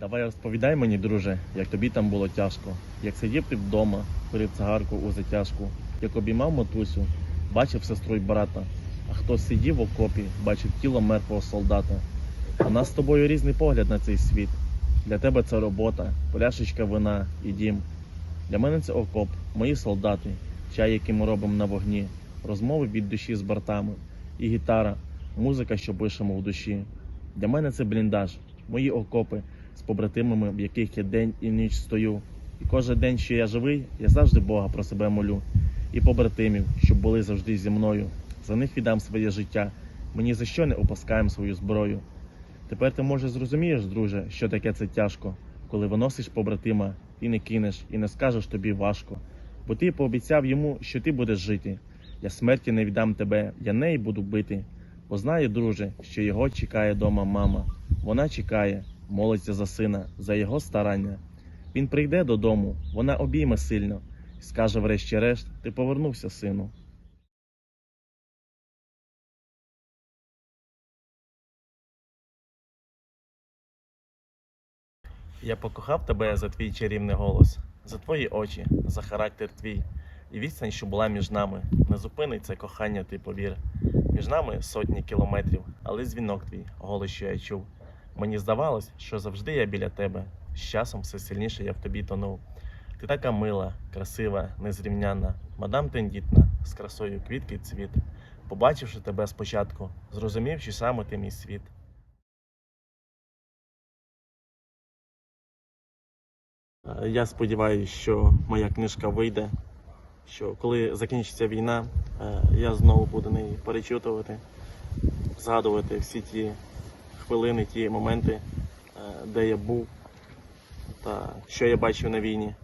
Давай розповідай мені, друже, як тобі там було тяжко, як сидів ти вдома, курив цигарку у затяжку, як обіймав матусю, бачив сестру й брата, а хто сидів в окопі, бачив тіло мертвого солдата. У нас з тобою різний погляд на цей світ. Для тебе це робота, пляшечка вина і дім. Для мене це окоп, мої солдати, чай, який ми робимо на вогні, розмови від душі з братами, і гітара, музика, що пишемо в душі. Для мене це бліндаж, мої окопи з побратимами, в яких я день і ніч стою. І кожен день, що я живий, я завжди Бога про себе молю. І побратимів, щоб були завжди зі мною. За них віддам своє життя. Ми ні за що не опускаємо свою зброю. Тепер ти може зрозумієш, друже, що таке це тяжко, коли виносиш побратима і не кинеш, і не скажеш тобі важко. Бо ти пообіцяв йому, що ти будеш жити. Я смерті не віддам тебе, я неї буду бити. Бо знає, друже, що його чекає дома мама. Вона чекає, молиться за сина, за його старання. Він прийде додому, вона обійме сильно, і скаже врешті-решт, ти повернувся, сину. Я покохав тебе за твій чарівний голос, за твої очі, за характер твій, і відстань, що була між нами, не зупинить це кохання, ти повір. Між нами сотні кілометрів, але дзвінок твій, голос, що я чув. Мені здавалось, що завжди я біля тебе. З часом все сильніше я в тобі тонув. Ти така мила, красива, незрівняна, мадам тендітна, з красою квітки цвіт. Побачивши тебе спочатку, зрозумів, що саме ти мій світ. Я сподіваюся, що моя книжка вийде, що коли закінчиться війна, е, я знову буду неї перечитувати, згадувати всі ті хвилини, ті моменти, е, де я був та що я бачив на війні.